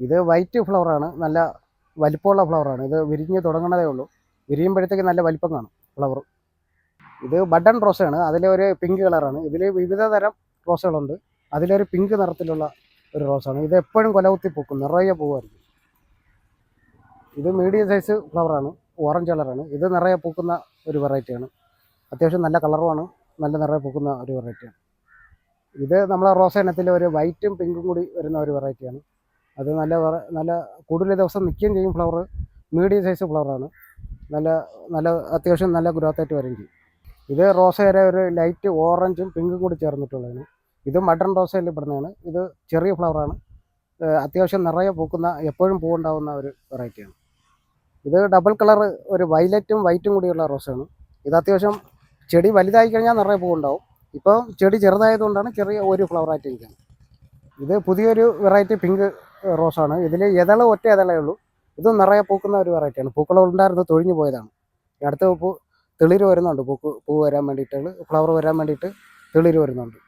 ഇത് വൈറ്റ് ഫ്ലവറാണ് നല്ല വലിപ്പമുള്ള ഫ്ലവറാണ് ഇത് വിരിഞ്ഞ് തുടങ്ങണതേ ഉള്ളൂ. വിരിയുമ്പോഴത്തേക്ക് നല്ല വലിപ്പം കാണും ഫ്ലവർ ഇത് ബട്ടൺ റോസാണ്. അതിലൊരു പിങ്ക് കളറാണ് ഇതിൽ വിവിധ തരം റോസകളുണ്ട്. അതിലൊരു പിങ്ക് നിറത്തിലുള്ള ഒരു റോസാണ്. ഇത് എപ്പോഴും കൊലകുത്തി പൂക്കും. നിറയെ പൂവായിരിക്കും. ഇത് മീഡിയം സൈസ് ഫ്ലവറാണ് ഓറഞ്ച് കളറാണ് ഇത് നിറയെ പൂക്കുന്ന ഒരു വെറൈറ്റിയാണ് അത്യാവശ്യം നല്ല കളറുമാണ് നല്ല നിറയെ പൂക്കുന്ന ഒരു വെറൈറ്റിയാണ് ഇത് നമ്മളെ റോസ ഇനത്തിൽ ഒരു വൈറ്റും പിങ്കും കൂടി വരുന്ന ഒരു വെറൈറ്റിയാണ് അത് നല്ല നല്ല കൂടുതൽ ദിവസം നിൽക്കുകയും ചെയ്യും ഫ്ലവർ മീഡിയം സൈസ് ഫ്ലവറാണ് നല്ല നല്ല അത്യാവശ്യം നല്ല ഗ്രോത്ത് ആയിട്ട് വരും ചെയ്യും. ഇത് റോസ വരെ ഒരു ലൈറ്റ് ഓറഞ്ചും പിങ്കും കൂടി ചേർന്നിട്ടുള്ളതാണ്. ഇത് മഡൺ റോസയിൽ പെടുന്നതാണ് ഇത് ചെറിയ ഫ്ലവറാണ് അത്യാവശ്യം നിറയെ പൂക്കുന്ന എപ്പോഴും പൂവുണ്ടാവുന്ന ഒരു വെറൈറ്റിയാണ് ഇത് ഡബിൾ കളർ ഒരു വൈലറ്റും വൈറ്റും കൂടിയുള്ള റോസാണ് ഇത് അത്യാവശ്യം ചെടി വലുതായി കഴിഞ്ഞാൽ നിറയെ പൂവുണ്ടാവും. ഇപ്പോൾ ചെടി ചെറുതായതുകൊണ്ടാണ് ചെറിയ ഒരു ഫ്ലവറായിട്ട് ഇരിക്കുന്നത്. ഇത് പുതിയൊരു വെറൈറ്റി പിങ്ക് റോസാണ്. ഇതിൽ ഇതള ഒറ്റ ഇതളേ ഉള്ളൂ. ഇത് നിറയെ പൂക്കുന്ന ഒരു വെറൈറ്റിയാണ്. പൂക്കൾ ഉണ്ടായിരുന്നത് തൊഴിഞ്ഞു പോയതാണ്. അടുത്ത പൂ തെളിര് വരുന്നുണ്ട്. പൂക്ക് പൂ വരാൻ വേണ്ടിയിട്ട് ഫ്ലവർ വരാൻ വേണ്ടിയിട്ട് തെളിര് വരുന്നുണ്ട്.